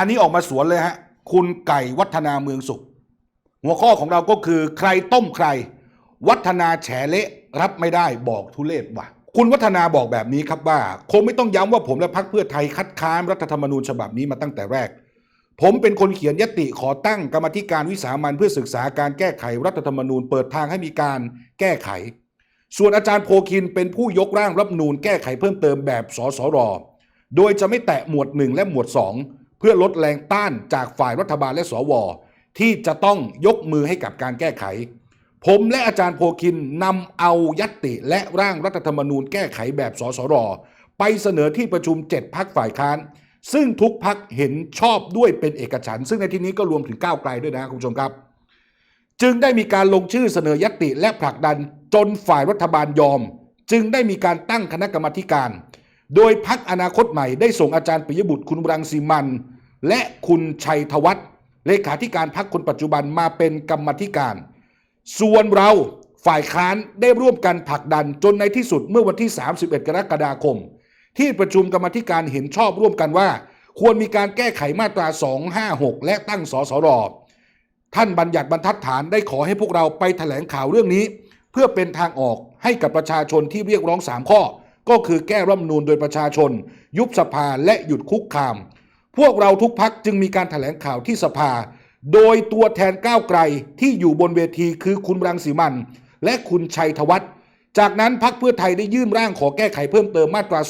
อันนี้ออกมาสวนเลยฮะ คุณไก่วัฒนาเมืองสุข หัวข้อของเราก็คือใครต้มใคร วัฒนาแฉเละรับไม่ได้บอกทุเลศว่ะ คุณวัฒนาบอกแบบนี้ครับว่า คงไม่ต้องย้ำว่าผมและพรรคเพื่อไทยคัดค้านรัฐธรรมนูญฉบับนี้มาตั้งแต่แรก ผมเป็นคนเขียนยติขอตั้งกรรมธิการวิสามันเพื่อศึกษาการแก้ไขรัฐธรรมนูญเปิดทางให้มีการแก้ไข ส่วนอาจารย์โพคินเป็นผู้ยกร่างรัฐธรรมนูญแก้ไขเพิ่มเติมแบบสสรโดยจะไม่แตะหมวด 1 และหมวด 2 เพื่อลดแรงต้านจากฝ่ายรัฐบาลและสว ที่จะต้องยกมือให้กับการแก้ไข ผมและอาจารย์โพคินนำเอายัตติและร่างรัฐธรรมนูญแก้ไขแบบสสร ไปเสนอที่ประชุม 7พักฝ่ายค้าน ซึ่งทุกพักเห็นชอบด้วยเป็นเอกฉันท์ซึ่งในที่นี้ก็รวมถึงก้าวไกลด้วยนะครับคุณผู้ชมครับ จึงได้มีการลงชื่อเสนอยตติและผลักดันจนฝ่ายรัฐบาลยอม จึงได้มีการตั้งคณะกรรมธิการ โดยพักอนาคตใหม่ได้ส่งอาจารย์ปิยบุตรคุณรังสีมัน และคุณชัยธวัฒน์เลขาธิการพักคนปัจจุบันมาเป็นกรรมธิการ ส่วนเราฝ่ายค้านได้ร่วมกันผลักดันจนในที่สุดเมื่อวันที่ 31 กรกฎาคม ที่ประชุมกรรมธิการเห็นชอบร่วมกันว่า ควรมีการแก้ไขมาตรา 256 และตั้งสสรท่านบัญญัติบรรทัดฐานได้ขอให้พวกเราไปแถลงข่าวเรื่องนี้ เพื่อเป็นทางออกให้กับประชาชนที่เรียกร้อง 3 ข้อ ก็คือแก้รัฐมนูญโดยประชาชน ยุบสภาและหยุดคุกคาม พวกเราทุกพักจึงมีการแถลงข่าวที่สภา โดยตัวแทนก้าวไกลที่อยู่บนเวทีคือคุณรังสีมัน และคุณชัยธวัฒน์จากนั้นพักเพื่อไทยได้ยื่นร่างขอแก้ไขเพิ่มเติมมาตรา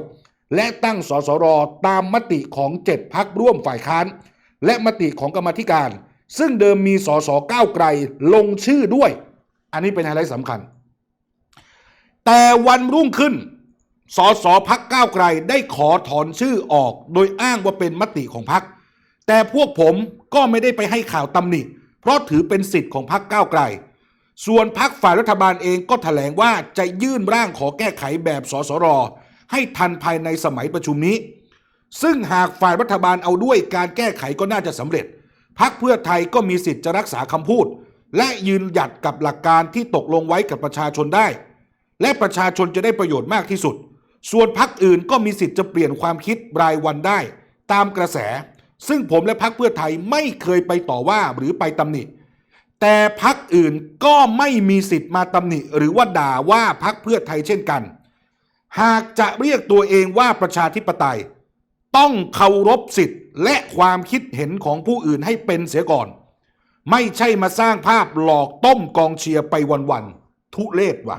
256 และตั้งสสรตามมติของ 7 พักร่วมฝ่ายค้าน และมติของกรรมธิการ ซึ่งเดิมมีสสก้าวไกลลงชื่อด้วย อันนี้เป็นไฮไลท์สำคัญ แต่วันรุ่งขึ้น สสพักก้าวไกลได้ขอถอนชื่อออก โดยอ้างว่าเป็นมติของพัก แต่พวกผมก็ไม่ได้ไปให้ข่าวตำหนิ เพราะถือเป็นสิทธิ์ของพักก้าวไกล ส่วนพักฝ่ายรัฐบาลเองก็ถแถลงว่าจะยื่นร่างขอแก้ไขแบบสสร ให้ทันภายในสมัยประชุมนี้ ซึ่งหากฝ่ายรัฐบาลเอาด้วยการแก้ไขก็น่าจะสำเร็จ พักเพื่อไทยก็มีสิทธิ์จะรักษาคำพูด และยืนหยัดกับหลักการที่ตกลงไว้กับประชาชนได้ และประชาชนจะได้ประโยชน์มากที่สุด ส่วนพักอื่นก็มีสิทธิ์จะเปลี่ยนความคิดรายวันได้ ตามกระแส ซึ่งผมและพักเพื่อไทยไม่เคยไปต่อว่าหรือไปตำหนิ แต่พักอื่นก็ไม่มีสิทธิ์มาตำหนิ หรือว่าด่าว่าพักเพื่อไทยเช่นกัน หากจะเรียกตัวเองว่าประชาธิปไตย ต้องเคารพสิทธิ์และความคิดเห็นของผู้อื่นให้เป็นเสียก่อน ไม่ใช่มาสร้างภาพหลอกต้มกองเชียร์ไปวันๆทุเลศว่ะ